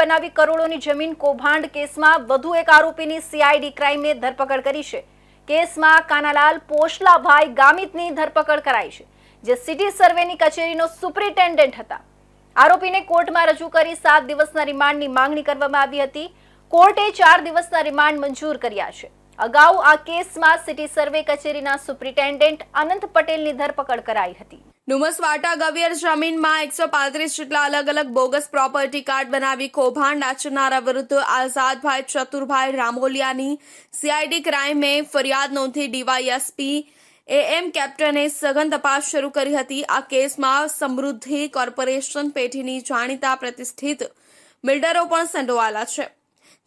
બનાવી કરોડોની જમીન કૌભાંડ કેસમાં વધુ એક આરોપીની સીઆઈડી ક્રાઇમે ધરપકડ કરી છે. કેસમાં કાનાલાલ પોશલાભાઈ ગામિતની ધરપકડ કરાઈ છે, જે સિટી સર્વેની કચેરીનો સુપ્રિન્ટેન્ડન્ટ હતા. આરોપીને કોર્ટમાં રજૂ કરી સાત દિવસના રિમાન્ડની માંગણી કરવામાં આવી હતી. કોર્ટે ચાર દિવસના રિમાન્ડ મંજૂર કર્યા છે. અગાઉ આ કેસમાં સિટી સર્વે કચેરીના સુપ્રિન્ટેન્ડન્ટ અનંત પટેલની ધરપકડ કરાઈ હતી. ડુમસ વાટા ગવિયર જમીનમાં એકસો પાંત્રીસ જેટલા અલગ અલગ બોગસ પ્રોપર્ટી કાર્ડ બનાવી કૌભાંડ આચરનારા વિરુદ્ધ આઝાદભાઈ ચતુરભાઈ રામોલિયાની સીઆઈડી ક્રાઇમે ફરિયાદ નોંધી ડીવાયએસપી એએમ કેપ્ટને સઘન તપાસ શરૂ કરી હતી. આ કેસમાં સમૃદ્ધિ કોર્પોરેશન પેઢીની જાણીતા પ્રતિષ્ઠિત બિલ્ડરો પણ સંડોવાયેલા છે.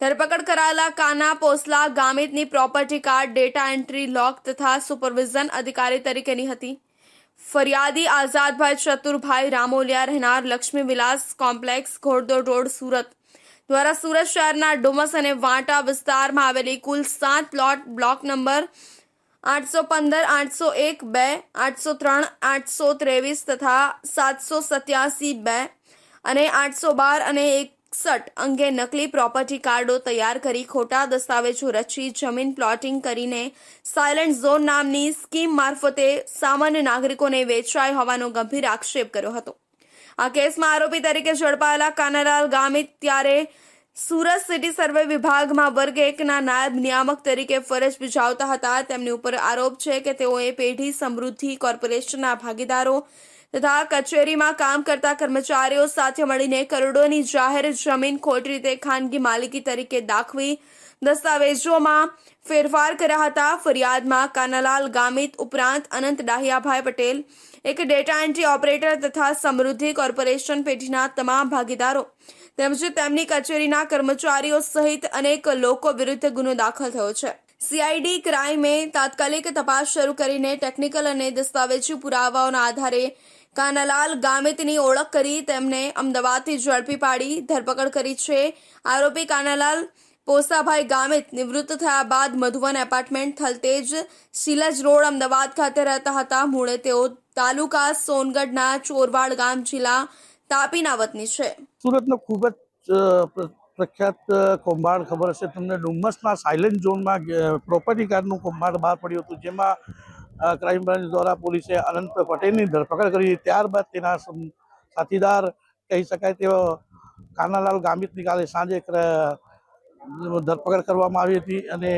ધરપકડ કરાયેલા કાના પોસલા ગામિતની પ્રોપર્ટી કાર્ડ, ડેટા એન્ટ્રી લોક તથા સુપરવિઝન અધિકારી તરીકેની હતી. ફરિયાદી આઝાદભાઈ ચતુરભાઈ રામોલિયા રહેનાર લક્ષ્મી વિલાસ કોમ્પ્લેક્સ, ઘોડદોડ રોડ, સુરત દ્વારા સુરત શહેરના ડુમસ અને વાંટા વિસ્તારમાં આવેલી કુલ સાત પ્લોટ બ્લોક નંબર આઠસો પંદર, આઠસો એક, બે, આઠસો ત્રણ, આઠસો ત્રેવીસ તથા સાતસો સત્યાસી, બે અને આઠસો બાર અને એકસઠ અંગે નકલી પ્રોપર્ટી કાર્ડો તૈયાર કરી ખોટા દસ્તાવેજો રચી જમીન પ્લોટિંગ કરીને સાયલન્ટ ઝોન નામની સ્કીમ મારફતે સામાન્ય નાગરિકોને વેચાઈ હોવાનો ગંભીર આક્ષેપ કર્યો હતો. આ કેસમાં આરોપી તરીકે ઝડપાયેલા કાનાલાલ ગામિત ત્યારે સુરત સિટી સર્વે વિભાગમાં વર્ગ એકના નાયબ નિયામક તરીકે ફરજ બજાવતા હતા. તેમની ઉપર આરોપ છે કે તેઓએ પેઢી સમૃદ્ધિ કોર્પોરેશનના ભાગીદારો તથા કચેરીમાં કામ કરતા કર્મચારીઓ સાથે મળીને કરોડોની જાહેર જમીન ખોટી રીતે ખાનગી માલિકી તરીકે દાખવી દસ્તાવેજોમાં ફેરફાર કર્યા હતા. ફરિયાદમાં કાનાલાલ ગામિત ઉપરાંત અનંત ડાહિયાભાઈ પટેલ, એક ડેટા એન્ટ્રી ઓપરેટર તથા સમૃદ્ધિ કોર્પોરેશન પેઢીના તમામ ભાગીદારો તેમજ તેમની કચેરીના કર્મચારીઓ સહિત અનેક લોકો વિરુદ્ધ ગુનો દાખલ થયો છે. સીઆઈડી ક્રાઇમે તાત્કાલિક તપાસ શરૂ કરીને ટેકનિકલ અને દસ્તાવેજી પુરાવાઓના આધારે કાનાલાલ ગામિતની ઓળખ કરી તેમને અમદાવાદથી ઝડપી પાડી ધરપકડ કરી છે. આરોપી કાનાલાલ પોસાભાઈ ગામિત નિવૃત્ત થયા બાદ મધુવન એપાર્ટમેન્ટ થલતેજ શિલજ રોડ અમદાવાદ ખાતે રહેતા હતા. મૂળે તેઓ તાલુકા સોનગઢના ચોરવાડ ગામ જિલ્લા તાપીના વતની છે. સુરતનો ખૂબ જ પ્રખ્યાત કૌભાંડ ખબર હશે તમને? ડુમ્મસના સાયલેન્ટ ઝોનમાં પ્રોપર્ટી કાર્ડનું કૌભાંડ બહાર પડ્યું હતું, જેમાં ક્રાઇમ બ્રાન્ચ દ્વારા પોલીસે અનંત પટેલની ધરપકડ કરી ત્યારબાદ તેના સાથીદાર કહી શકાય તેઓ કાનાલાલ ગામિતની કાલે સાંજે ધરપકડ કરવામાં આવી હતી અને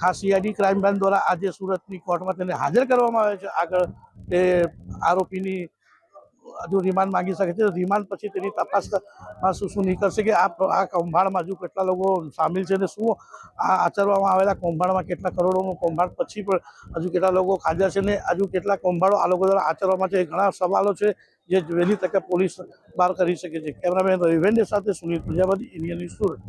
ખાસ સીઆઈડી ક્રાઇમ બ્રાન્ચ દ્વારા આજે સુરતની કોર્ટમાં તેને હાજર કરવામાં આવે છે. આગળ તે આરોપીની હજુ રિમાન્ડ માંગી શકે છે. રિમાન્ડ પછી તેની તપાસમાં શું શું નીકળશે કે આ આ કૌભાંડમાં હજુ કેટલા લોકો સામેલ છે અને શું આ આચરવામાં આવેલા કૌભાંડમાં કેટલા કરોડોનું કૌભાંડ પછી પણ હજુ કેટલા લોકો ખાજા છે ને હજુ કેટલા કૌભાંડો આ લોકો દ્વારા આચરવામાં છે ઘણા સવાલો છે જે વહેલી તકે પોલીસ બહાર કરી શકે છે. કેમેરામેન રવિવેન્દ્ર સાથે સુનિલ પ્રજાપતિ ઇન્ડિયન ન્યૂઝ સુરત.